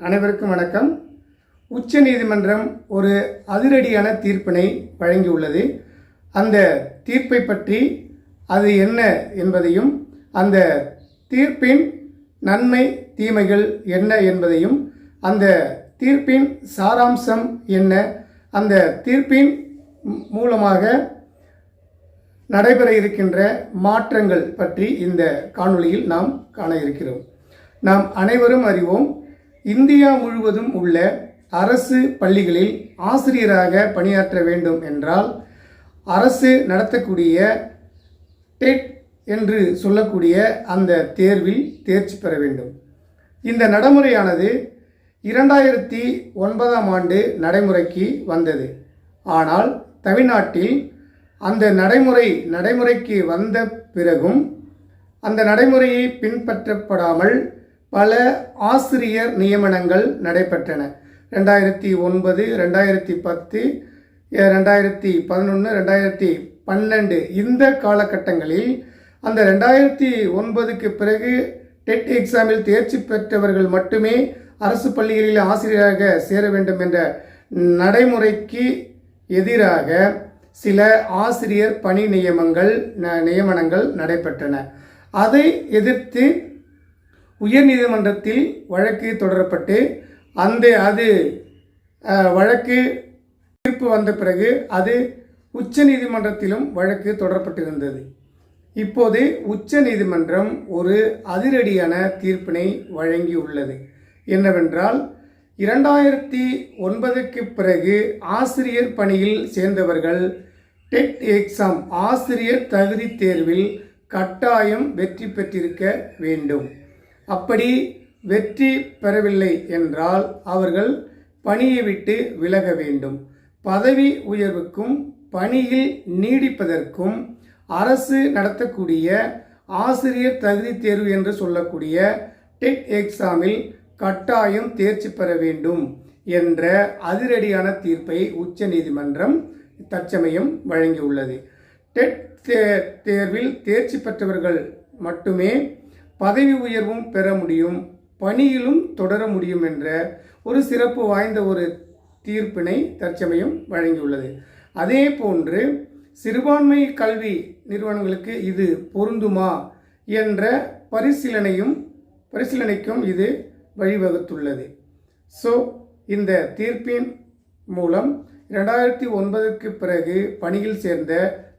அனைவருக்கும் வணக்கம். உச்ச நீதிமன்றம் ஒரு அதிரடியான தீர்ப்பினை வழங்கியுள்ளது. அந்த தீர்ப்பை பற்றி அது என்ன என்பதையும் அந்த தீர்ப்பின் நன்மை தீமைகள் என்ன என்பதையும் அந்த தீர்ப்பின் சாராம்சம் என்ன அந்த தீர்ப்பின் மூலமாக நடைபெற இருக்கின்ற மாற்றங்கள் பற்றி இந்த காணொளியில் நாம் காண இருக்கிறோம். நாம் அனைவரும் அறிவோம் இந்தியா முழுவதும் உள்ள அரசு பள்ளிகளில் ஆசிரியராக பணியாற்ற வேண்டும் என்றால் அரசு நடத்தக்கூடிய டெட் என்று சொல்லக்கூடிய அந்த தேர்வில் தேர்ச்சி பெற வேண்டும். இந்த நடைமுறையானது இரண்டாயிரத்தி ஒன்பதாம் ஆண்டு நடைமுறைக்கு வந்தது. ஆனால் தமிழ்நாட்டில் அந்த நடைமுறை நடைமுறைக்கு வந்த பிறகும் அந்த நடைமுறையை பின்பற்றப்படாமல் பல ஆசிரியர் நியமனங்கள் நடைபெற்றன. ரெண்டாயிரத்தி ஒன்பது ரெண்டாயிரத்தி பத்து ரெண்டாயிரத்தி பதினொன்று ரெண்டாயிரத்தி பன்னெண்டு இந்த காலகட்டங்களில் அந்த ரெண்டாயிரத்தி ஒன்பதுக்கு பிறகு டெட் எக்ஸாமில் தேர்ச்சி பெற்றவர்கள் மட்டுமே அரசு பள்ளிகளில் ஆசிரியராக சேர வேண்டும் என்ற நடைமுறைக்கு எதிராக சில ஆசிரியர் பணி நியமங்கள் ந- நியமனங்கள் நடைபெற்றன. அதை எதிர்த்து உயர்நீதிமன்றத்தில் வழக்கு தொடரப்பட்டு அந்த அது வழக்கு தீர்ப்பு வந்த பிறகு அது உச்ச நீதிமன்றத்திலும் வழக்கு தொடரப்பட்டிருந்தது. இப்போது உச்ச நீதிமன்றம் ஒரு அதிரடியான தீர்ப்பினை வழங்கியுள்ளது. என்னவென்றால் இரண்டாயிரத்தி ஒன்பதுக்கு பிறகு ஆசிரியர் பணியில் சேர்ந்தவர்கள் டெட் எக்ஸாம் ஆசிரியர் தகுதி தேர்வில் கட்டாயம் வெற்றி பெற்றிருக்க வேண்டும். அப்படி வெற்றி பெறவில்லை என்றால் அவர்கள் பணியை விட்டு விலக வேண்டும். பதவி உயர்வுக்கும் பணியில் நீடிப்பதற்கும் அரசு நடத்தக்கூடிய ஆசிரியர் தகுதி தேர்வு என்று சொல்லக்கூடிய டெட் எக்ஸாமில் கட்டாயம் தேர்ச்சி பெற வேண்டும் என்ற அதிரடியான தீர்ப்பை உச்ச நீதிமன்றம் தற்சமயம் வழங்கியுள்ளது. டெட் தே- தேர்வில் தேர்ச்சி பெற்றவர்கள் மட்டுமே பதவி உயர்வும் பெற முடியும் பணியிலும் தொடர முடியும் என்ற ஒரு சிறப்பு வாய்ந்த ஒரு தீர்ப்பினை தற்சமயம் வழங்கியுள்ளது. அதே போன்று சிறுபான்மை கல்வி நிறுவனங்களுக்கு இது பொருந்துமா என்ற பரிசீலனையும் பரிசீலனைக்கும் இது வழிவகுத்துள்ளது. ஸோ இந்த தீர்ப்பின் மூலம் இரண்டாயிரத்தி ஒன்பதுக்கு பிறகு பணியில் சேர்ந்த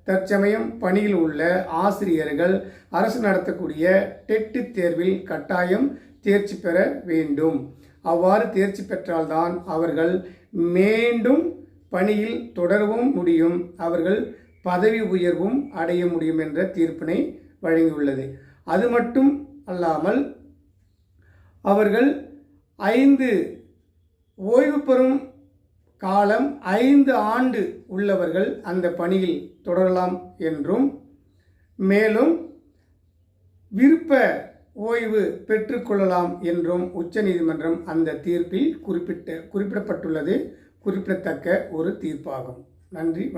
தற்சமயம் பணியில் உள்ள ஆசிரியர்கள் அரசு நடத்தக்கூடிய டெட்டு தேர்வில் கட்டாயம் தேர்ச்சி பெற வேண்டும். அவ்வாறு தேர்ச்சி பெற்றால்தான் அவர்கள் மீண்டும் பணியில் தொடரவும் முடியும். அவர்கள் பதவி உயர்வும் அடைய முடியும் என்ற தீர்ப்பினை வழங்கியுள்ளது. அது மட்டும் அல்லாமல் அவர்கள் ஐந்து ஓய்வு பெறும் காலம் ஐந்து ஆண்டு உள்ளவர்கள் அந்த பணியில் தொடரலாம் என்றும் மேலும் விருப்ப ஓய்வு பெற்றுக்கொள்ளலாம் என்றும் உச்சநீதிமன்றம் அந்த தீர்ப்பில் குறிப்பிட்ட குறிப்பிடப்பட்டுள்ளது. குறிப்பிடத்தக்க ஒரு தீர்ப்பாகும். நன்றி